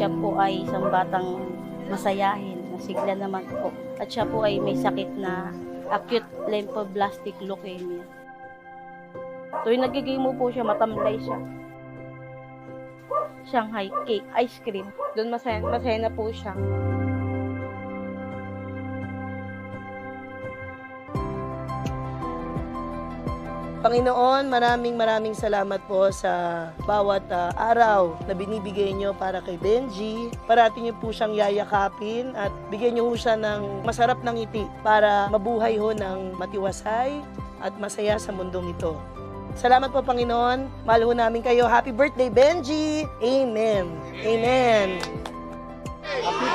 siya po ay isang batang masayahin, masigla naman po. At siya po ay may sakit na acute lymphoblastic leukemia. Tuwing nagiging mo po siya, matamlay siya. Shanghai cake, ice cream. Doon masaya, masaya na po siya. Panginoon, maraming maraming salamat po sa bawat ah, araw na binibigay nyo para kay Benji. Parati nyo po siyang yayakapin at bigyan nyo po siya ng masarap ng ngiti para mabuhay ho ng matiwasay at masaya sa mundong ito. Salamat po Panginoon. Mahal ho namin kayo. Happy birthday, Benji! Amen. Amen. Happy